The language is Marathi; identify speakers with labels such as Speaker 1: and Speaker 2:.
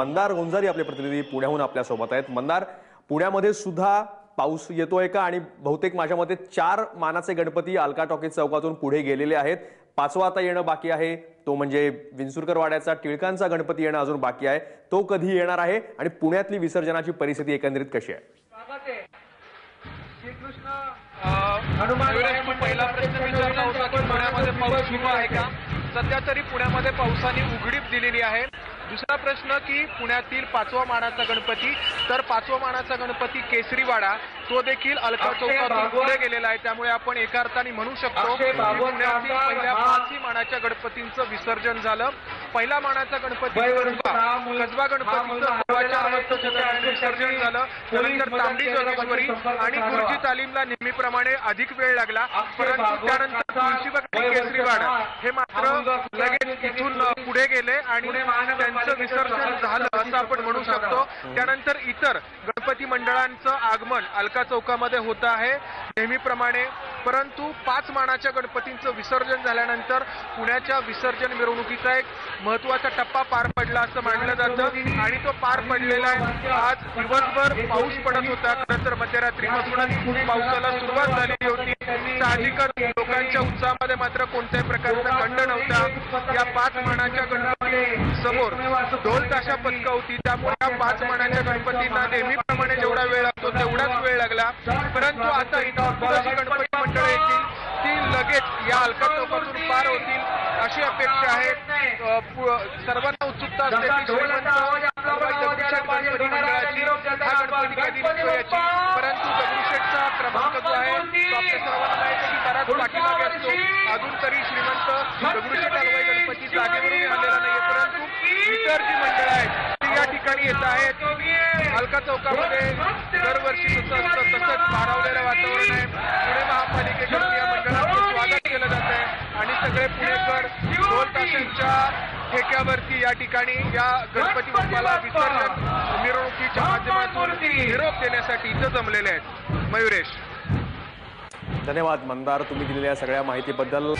Speaker 1: मंदार गोंजारी आपले प्रतिनिधी पुण्याहून आपल्यासोबत आहेत. मंदार पुण्यामध्ये सुद्धा पाऊस येतोय का? आणि बहुतेक माझ्या मते चार मानाचे गणपती अलका टॉकीज चौकातून पुढे गेलेले आहेत. पाचवा आता येणं बाकी आहे. तो म्हणजे विंचुरकर वाड्याचा टिळकांचा गणपती येणं अजून बाकी आहे. तो कधी येणार आहे? आणि पुण्यातली विसर्जनाची परिस्थिती एकंदरीत कशी आहे?
Speaker 2: पहिला प्रश्न विचारला होता की पुण्यामध्ये पाऊस सुरू आहे का? सध्या तरी पुण्यामध्ये पावसाने उघडीप दिलेली आहे. दुसरा प्रश्न की पुण्यातील पाचवा मानाचा गणपती तर पाचवा मानाचा गणपती केसरीवाडा तो देखील अलका चौकातून पुढे गेलेला आहे. त्यामुळे आपण एका अर्थाने म्हणू शकतो पुण्यातील पहिल्या पाचही मानाच्या गणपतींचं विसर्जन झालं. पहिला मानाचा गणपती कसबा. गणपतीचं अवस्थेत विसर्जन झालं. त्यानंतर तांबडी जोगेश्वरी आणि गुरुजी तालीमला नेहमीप्रमाणे अधिक वेळ लागला. परंतु त्यानंतर तुळशीबाग केसरीवाड हे मात्र लगेच इथून पुढे गेले आणि त्यांचं विसर्जन झालं असं आपण म्हणू शकतो. त्यानंतर इतर गणपती मंडळांचं आगमन अलका चौकामध्ये होत आहे. नेहमीप्रमाणे परंतु पाच मानाच्या गणपतींचं विसर्जन झाल्यानंतर पुण्याच्या विसर्जन मिरवणुकीचा एक महत्त्वाचा टप्पा पार पडला असं मानलं जातं. आणि तो पार पडलेला आहे. आज दिवसभर पाऊस पडत होता. खरं तर मध्यरात्रीपासूनच पावसाला सुरुवात झालेली होती. साहजिकच लोकांच्या उत्साहामध्ये मात्र कोणत्याही प्रकारचा खंड नव्हता. या पाच मानाच्या गणपती समोर ढोल ताशा पथकं होती. त्यामुळे या पाच मानाच्या गणपतींना नेहमीप्रमाणे जेवढा वेळ लागतो तेवढाच वेळ लागला. परंतु आता इथं गणपती चौकातून पार होतील अशी अपेक्षा आहे. सर्वांना उत्सुकता असते हा गणपती कधी निघतो परंतु दगडूशेठचा क्रमांक जो आहे तो आपल्या सर्वांना माहिती आहे की बराच पाठीमागे असतो. अजून तरी श्रीमंत दगडूशेठ हलवाई गणपती जागेवरून आलेला नाहीये परंतु इतर जी मंडळं आहेत ती या ठिकाणी येत आहेत. अलका चौकामध्ये दरवर्षी जसं असतं सगळे पुणेकर ढोल ताशांच्या ठेक्यावरती या ठिकाणी या गणपती बाप्पाला विसर्जन मिरवणुकीच्या माध्यमातून निरोप देण्यासाठी इथं जमलेले आहेत. मयुरेश.
Speaker 1: धन्यवाद मंदार तुम्ही दिलेल्या सगळ्या माहितीबद्दल.